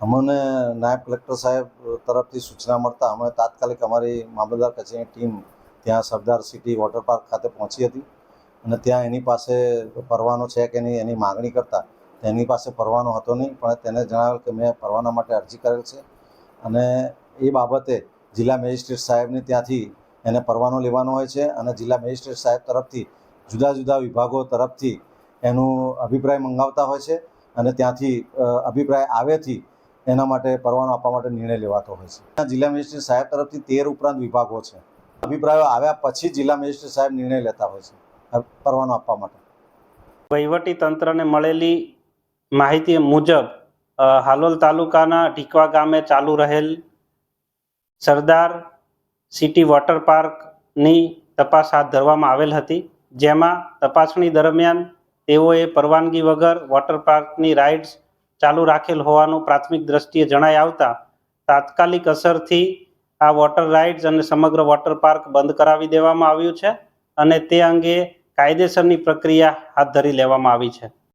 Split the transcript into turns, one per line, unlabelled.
અમને નાયબ કલેક્ટર સાહેબ તરફથી સૂચના મળતા અમે તાત્કાલિક અમારી મામલતદાર કચેરીની ટીમ ત્યાં સરદાર સિટી વોટર પાર્ક ખાતે પહોંચી હતી અને ત્યાં એની પાસે પરવાનો છે કે નહીં એની માગણી કરતા એની પાસે પરવાનો હતો નહીં, પણ તેને જણાવેલ કે મેં પરવાના માટે અરજી કરેલ છે. અને એ બાબતે જિલ્લા મેજિસ્ટ્રેટ સાહેબને ત્યાંથી એને પરવાનો લેવાનો હોય છે અને જિલ્લા મેજિસ્ટ્રેટ સાહેબ તરફથી જુદા જુદા વિભાગો તરફથી એનું અભિપ્રાય મંગાવતા હોય છે અને ત્યાંથી અભિપ્રાય આવેથી એના માટે પરવાનો આપવા માટે નિર્ણય લેવાતો હોય છે. જિલ્લા મેજિસ્ટ્રેટ સાહેબ તરફથી તેર ઉપરાંત વિભાગો છે. અભિપ્રાયો આવ્યા પછી જિલ્લા મેજિસ્ટ્રેટ સાહેબ નિર્ણય લેતા હોય છે પરવાનો આપવા માટે.
વહીવટી તંત્રને મળેલી માહિતી મુજબ હાલોલ તાલુકાના ઢીકવા ગામે ચાલુ રહેલ સરદાર સિટી વોટર પાર્કની તપાસ હાથ ધરવામાં આવેલ હતી, જેમાં તપાસણી દરમિયાન તેઓએ પરવાનગી વગર વોટર પાર્કની રાઇડ્સ ચાલુ રાખેલ હોવાનું પ્રાથમિક દ્રષ્ટિએ જણાઈ આવતા તાત્કાલિક અસરથી આ વોટર રાઇડ્સ અને સમગ્ર વોટર પાર્ક બંધ કરાવી દેવામાં આવ્યું છે અને તે અંગે કાયદેસરની પ્રક્રિયા હાથ ધરી લેવામાં આવી છે.